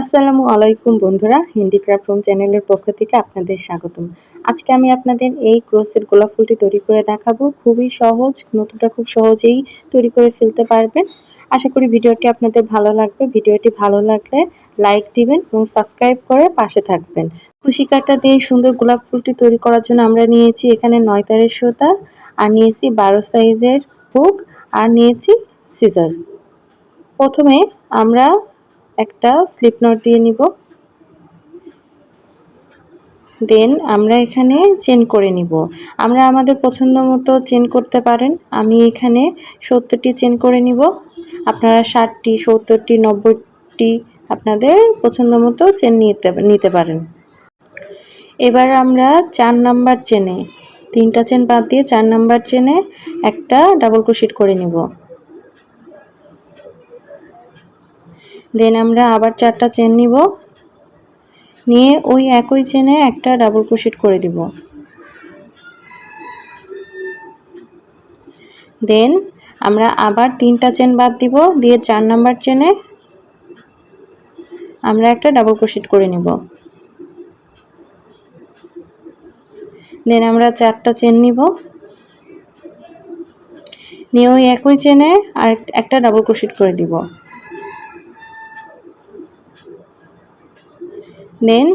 আসসালামু আলাইকুম বন্ধুরা, হিন্দি ক্রাফট রুম চ্যানেলের পক্ষ থেকে আপনাদের স্বাগতম। আজকে আমি আপনাদের এই ক্রোসের গোলাপ ফুলটি তৈরি করে দেখাবো। খুবই সহজ, নতুনটা খুব সহজেই তৈরি করে ফেলতে পারবেন। আশা করি ভিডিওটি আপনাদের ভালো লাগবে। ভিডিওটি ভালো লাগলে লাইক দিবেন এবং সাবস্ক্রাইব করে পাশে থাকবেন। খুশি কাটা দিয়ে সুন্দর গোলাপ ফুলটি তৈরি করার জন্য আমরা নিয়েছি এখানে নয় তারের সুতা, আর নিয়েছি বারো সাইজের হুক, আর নিয়েছি সিজার। প্রথমে আমরা একটা স্লিপ নট দিয়ে নিব। দেন আমরা এখানে চেন করে নিব। আমরা আমাদের পছন্দ মতো চেন করতে পারেন। আমি এখানে সত্তরটি চেন করে নিব। আপনারা ষাটটি, সত্তরটি, নব্বইটি আপনাদের পছন্দ মতো চেন নিতে নিতে পারেন। এবার আমরা চার নাম্বার চেনে তিনটা চেন বাদ দিয়ে চার নাম্বার চেনে একটা ডাবল ক্রোশিট করে নিব। দেন আমরা আবার চারটা চেন নিব। নিয়ে ওই একই চেনে একটা ডাবল ক্রোশেট করে দিব। দেন আমরা আবার তিনটা চেন বাদ দিব, দিয়ে চার নাম্বার চেনে আমরা একটা ডাবল ক্রোশেট করে নিব। দেন আমরা চারটা চেন নিব। নিয়ে ওই একই চেনে আর একটা ডাবল ক্রোশেট করে দিব। দেন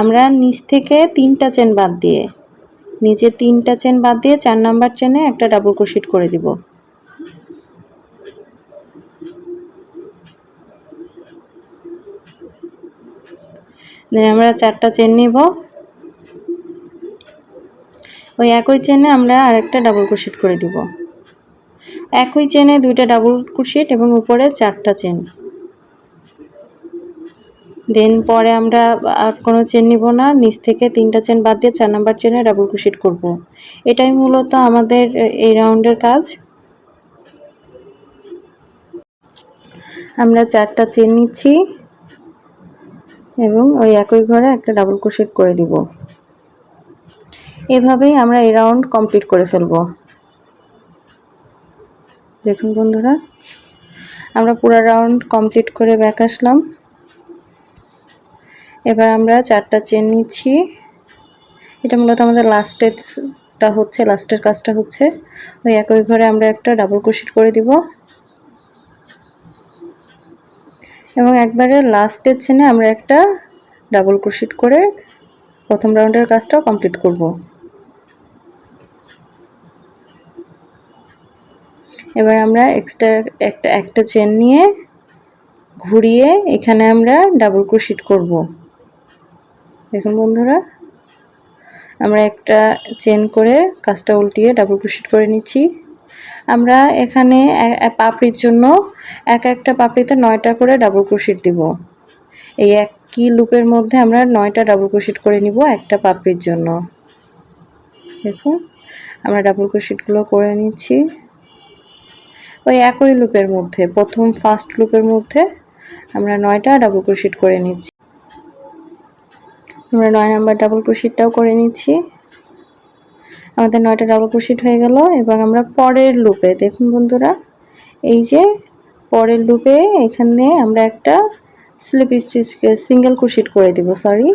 আমরা নিচ থেকে তিনটা চেন বাদ দিয়ে, নিচে তিনটা চেন বাদ দিয়ে চার নাম্বার চেনে একটা ডাবল ক্রোশিট করে দিব। দেন আমরা চারটা চেন নিব। ওই একই চেনে আমরা আরেকটা ডাবল ক্রোশিট করে দিব। একই চেনে দুইটা ডাবল ক্রোশিট এবং উপরে চারটা চেন। দেন পরে আমরা আর কোনো চেন নিব না। নিচ থেকে তিনটা চেন বাদ দিয়ে চার নাম্বার চেনে ডাবল ক্রোশেট করব। এটাই মূলত আমাদের এই রাউন্ডের কাজ। আমরা চারটা চেন নিচ্ছি এবং ওই একই ঘরে একটা ডাবল ক্রোশেট করে দিব। এভাবেই আমরা এই রাউন্ড কমপ্লিট করে ফেলব। দেখুন বন্ধুরা, আমরা পুরো রাউন্ড কমপ্লিট করে ব্যাক আসলাম। এবার আমরা চারটা চেন নিচ্ছি। এটা মূলত আমাদের লাস্টেরটা হচ্ছে লাস্টের কাজটা হচ্ছে। ওই একই ঘরে আমরা একটা ডাবল ক্রোশেট করে দিব। এবং একবারে লাস্টের চেনে আমরা একটা ডাবল ক্রোশেট করে প্রথম রাউন্ডের কাজটাও কমপ্লিট করব। এবার আমরা এক্সট্রা একটা একটা চেন নিয়ে ঘুরিয়ে এখানে আমরা ডাবল ক্রোশেট করব। দেখুন বন্ধুরা, আমরা একটা চেন করে কাজটা উল্টিয়ে ডাবল ক্রোশেট করে নিচ্ছি। আমরা এখানে পাপড়ির জন্য এক একটা পাপড়িতে নয়টা করে ডাবল ক্রোশেট দিব। এই একই লুপের মধ্যে আমরা নয়টা ডাবল ক্রোশেট করে নিব একটা পাপড়ির জন্য। দেখুন, আমরা ডাবল ক্রোশেটগুলো করে নিচ্ছি। ওই একই লুপের মধ্যে, প্রথম ফার্স্ট লুপের মধ্যে আমরা নয়টা ডাবল ক্রোশেট করে নিচ্ছি। আমরা নয় নাম্বার ডাবল ক্রোশিটটাও করে নিচ্ছি। আমাদের নয়টা ডাবল ক্রোশিট হয়ে গেল, এবং আমরা পরের লুপে দেখুন বন্ধুরা, এই যে পরের লুপে এখানে আমরা একটা স্লিপ স্টিচকে সিঙ্গেল ক্রোশিট করে দিব সরি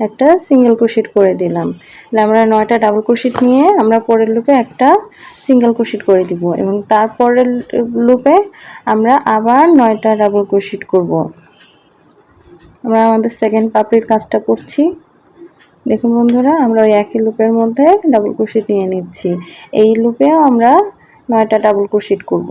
একটা সিঙ্গেল ক্রোশিট করে দিলাম। আমরা নয়টা ডাবল ক্রোশিট নিয়ে আমরা পরের লুপে একটা সিঙ্গেল ক্রোশিট করে দিব, এবং তারপরের লুপে আমরা আবার নয়টা ডাবল ক্রোশিট করব। আমরা আমাদের সেকেন্ড পাপড়ির কাজটা করছি। দেখুন বন্ধুরা, আমরা ওই একই লুপের মধ্যে ডাবল ক্রোশিট নিয়ে নিচ্ছি। এই লুপেও আমরা নয়টা ডাবল ক্রোশিট করব।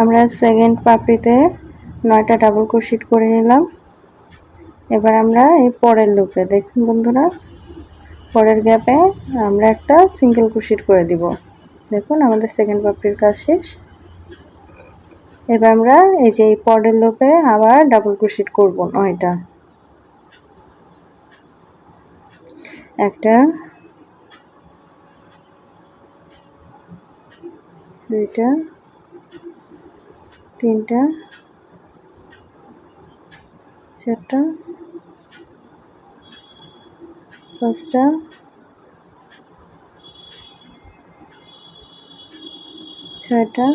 আমরা সেকেন্ড পাপড়িতে নয়টা ডাবল ক্রোশিট করে নিলাম। এবার আমরা এই পরের লুপে দেখুন বন্ধুরা, পরের গ্যাপে আমরা একটা সিঙ্গেল ক্রোশিট করে দিব। দেখুন, আমাদের সেকেন্ড পাপড়ির কাজ শেষ। এবার আমরা এই যে এই পরের লুপে আবার ডাবল ক্রোশিট করব নয়টা। একটা, দুইটা তিনটা চারটা পাঁচটা ছয়টা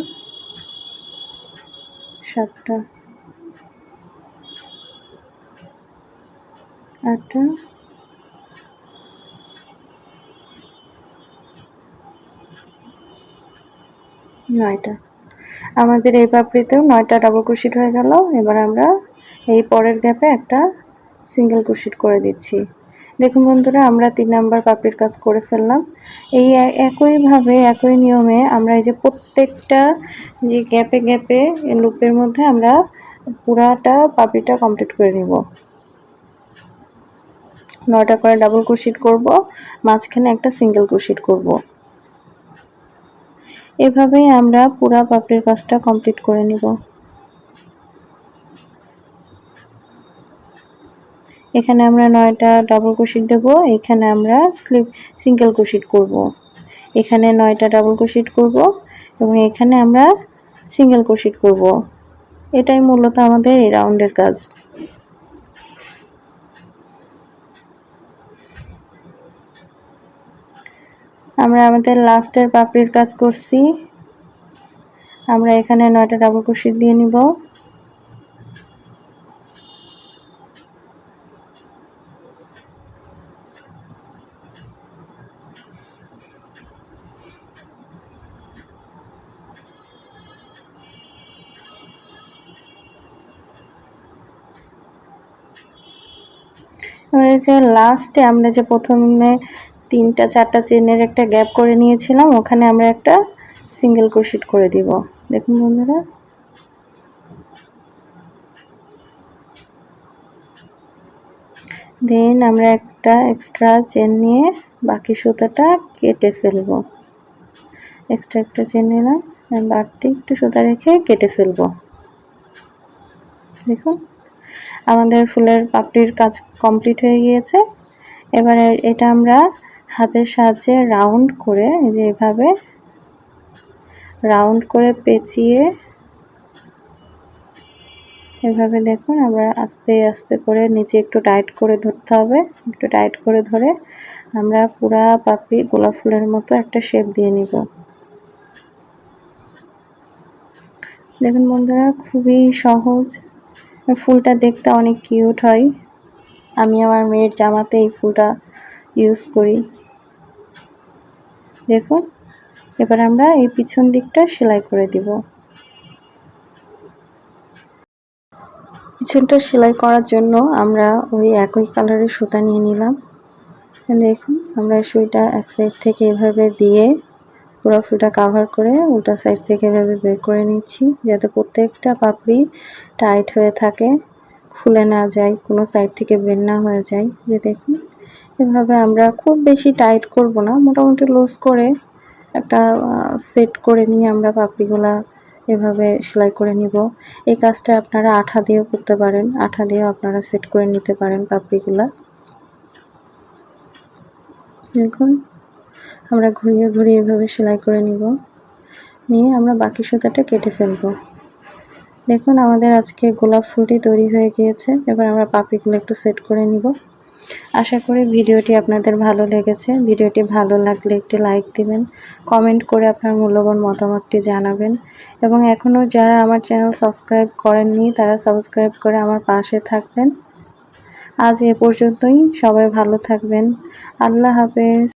সাতটা আটটা নয়টা। আমাদের এই পাপড়িতেও নয়টা ডাবল ক্রোশিট হয়ে গেল। এবার আমরা এই পরের গ্যাপে একটা সিঙ্গেল ক্রোশিট করে দিচ্ছি। দেখুন বন্ধুরা, আমরা তিন নাম্বার পাপড়ির কাজ করে ফেললাম। এই একইভাবে, একই নিয়মে আমরা এই যে প্রত্যেকটা যে গ্যাপে গ্যাপে লুপের মধ্যে আমরা পুরাটা পাপড়িটা কমপ্লিট করে নিব। নয়টা করে ডাবল ক্রোশিট করব, মাঝখানে একটা সিঙ্গেল ক্রোশিট করব। এভাবেই আমরা পুরা পাপড়ির কাজটা কমপ্লিট করে নিব। এখানে আমরা নয়টা ডাবল ক্রোশিট দেব, এখানে আমরা স্লিপ সিঙ্গেল ক্রোশিট করব। এখানে নয়টা ডাবল ক্রোশিট করব এবং এখানে আমরা সিঙ্গেল ক্রোশিট করব। এটাই মূলত আমাদের এই রাউন্ডের কাজ। আমরা আমাদের লাস্টের পাপড়ির কাজ করছি। আমরা এখানে নয়টা ডাবল ক্রোশিট দিয়ে নিব। যে লাস্টে আমরা যে প্রথমে তিনটা, চারটা চেনের একটা গ্যাপ করে নিয়েছিলাম, ওখানে আমরা একটা সিঙ্গেল ক্রোশিট করে দিব। দেখুন বন্ধুরা। দেন আমরা একটা এক্সট্রা চেন নিয়ে বাকি সুতাটা কেটে ফেলব। এক্সট্রা একটা চেন নিলাম বাড়তি একটু সুতা রেখে কেটে ফেলব। দেখুন, আমাদের ফুলের পাপড়ির কাজ কমপ্লিট হয়ে গিয়েছে। এবারে এটা আমরা হাতের সাহায্যে রাউন্ড করে, এই যে এভাবে রাউন্ড করে পেঁচিয়ে এভাবে দেখুন, আমরা আস্তে আস্তে করে নিচে একটু টাইট করে ধরতে হবে, একটু টাইট করে ধরে আমরা পুরা পাপড়ি গোলাপ ফুলের মতো একটা শেপ দিয়ে নিব। দেখুন বন্ধুরা, খুবই সহজ। ফুলটা দেখতে অনেক কিউট হয়। আমি আমার মেয়ের জামাতে এই ফুলটা ইউজ করি। দেখুন, এবার আমরা এই পিছন দিকটা সেলাই করে দিব। পিছনটা সেলাই করার জন্য আমরা ওই একই কালারের সুতা নিয়ে নিলাম। দেখুন, আমরা সুইটা এক সাইড থেকে এভাবে দিয়ে পুরো ফুলটা কাভার করে উল্টা সাইড থেকে এভাবে বের করে নিচ্ছি, যাতে প্রত্যেকটা পাপড়ি টাইট হয়ে থাকে, খুলে না যায়, কোনো সাইড থেকে বের না হয়ে যায়। যে দেখুন এভাবে আমরা খুব বেশি টাইট করব না। মোটামুটি লুজ করে একটা সেট করে নিয়ে আমরা পাপড়িগুলা এভাবে সেলাই করে নিব। এই কাজটা আপনারা আঠা দিয়েও করতে পারেন। আঠা দিয়েও আপনারা সেট করে নিতে পারেন পাপড়িগুলা। দেখুন, আমরা ঘুরিয়ে ঘুরিয়ে এভাবে সেলাই করে নিব। নিয়ে আমরা বাকি সুতাটা কেটে ফেলব। দেখুন, আমাদের আজকে গোলাপ ফুলটি তৈরি হয়ে গিয়েছে। এবার আমরা পাপড়িগুলো একটু সেট করে নিব। আশা করি ভিডিওটি আপনাদের ভালো লেগেছে। ভিডিওটি ভালো লাগলে একটি লাইক দিবেন, কমেন্ট করে আপনার মূল্যবান মতামতটি জানাবেন এবং এখনও যারা আমার চ্যানেল সাবস্ক্রাইব করেননি, তারা সাবস্ক্রাইব করে আমার পাশে থাকবেন। আজ এ পর্যন্তই, সবাই ভালো থাকবেন। আল্লাহ হাফেজ।